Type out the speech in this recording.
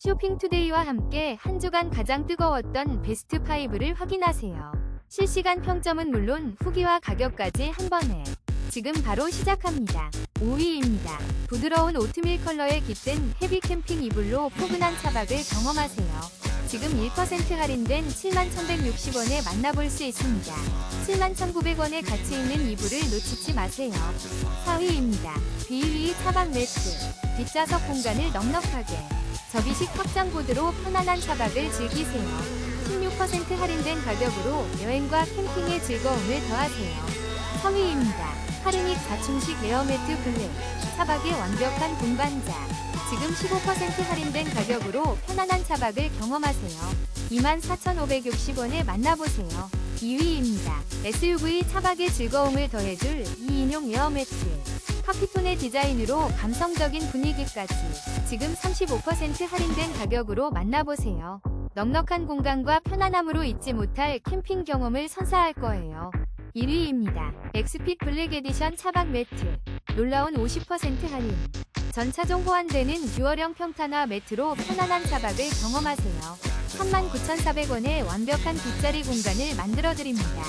쇼핑투데이와 함께 한 주간 가장 뜨거웠던 베스트 5를 확인하세요. 실시간 평점은 물론 후기와 가격까지 한 번에. 지금 바로 시작합니다. 5위입니다. 부드러운 오트밀 컬러에 깃든 헤비 캠핑 이불로 포근한 차박을 경험하세요. 지금 1% 할인된 71,160원에 만나볼 수 있습니다. 71,900원의 가치 있는 이불을 놓치지 마세요. 4위입니다. 비 위 차박 매트. 뒷좌석 공간을 넉넉하게. 접이식 확장 보드로 편안한 차박을 즐기세요. 16% 할인된 가격으로 여행과 캠핑의 즐거움을 더하세요. 3위입니다. 하르닉 자충식 에어매트 블랙. 차박의 완벽한 동반자. 지금 15% 할인된 가격으로 편안한 차박을 경험하세요. 24,560원에 만나보세요. 2위입니다. SUV 차박의 즐거움을 더해줄 2인용 에어매트. 카피톤의 디자인으로 감성적인 분위기까지 지금 35% 할인된 가격으로 만나보세요. 넉넉한 공간과 편안함으로 잊지 못할 캠핑 경험을 선사할 거예요. 1위입니다. 엑스핏 블랙 에디션 차박 매트. 놀라운 50% 할인. 전차종 호환되는 듀얼형 평탄화 매트로 편안한 차박을 경험하세요. 39,400원의 완벽한 뒷자리 공간을 만들어드립니다.